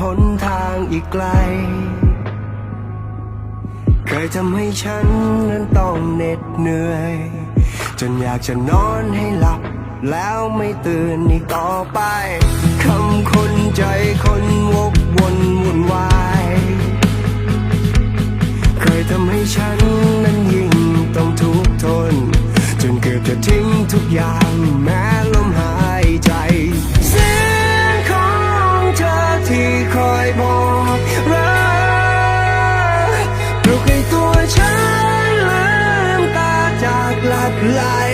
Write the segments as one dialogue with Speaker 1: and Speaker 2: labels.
Speaker 1: หนทางอีกไกล เคยทำให้ฉันนั้นต้องเหน็ดเหนื่อย จนอยากจะนอนให้หลับ แล้วไม่ตื่นอีกต่อไปคำคนใจคนวกวนวุ่นวายเคยทำให้ฉันนั้นยิ่งต้องทุกข์ทน จนเกือบจะทิ้งทุกอย่าง จ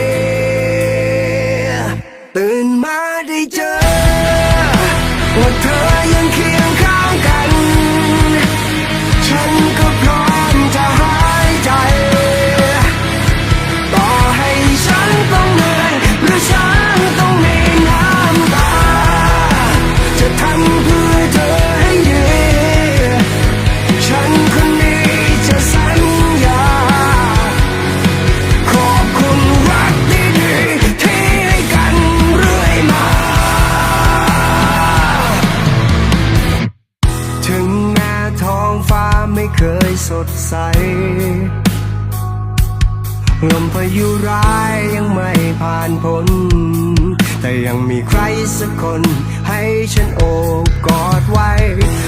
Speaker 1: สดใสลมพายุร้ายยังไม่ผ่านพ้น แต่ยังมีใครสักคนให้ฉันโอบกอดไว้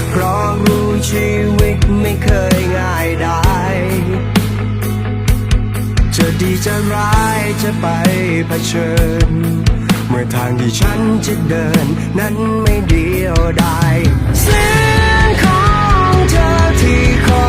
Speaker 1: เพราะรู้ชีวิตไม่เคยง่ายได้ จะดีจะร้ายจะไปเผชิญ เมื่อทางที่ฉันจะเดินนั้นไม่เดียวดายเสียงของเธอที่คอย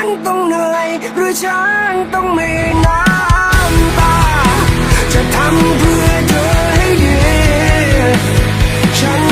Speaker 1: ฉันต้องเหนื่อย หรือฉันต้องมีน้ำตา จะทำเพื่อเธอให้ดีฉัน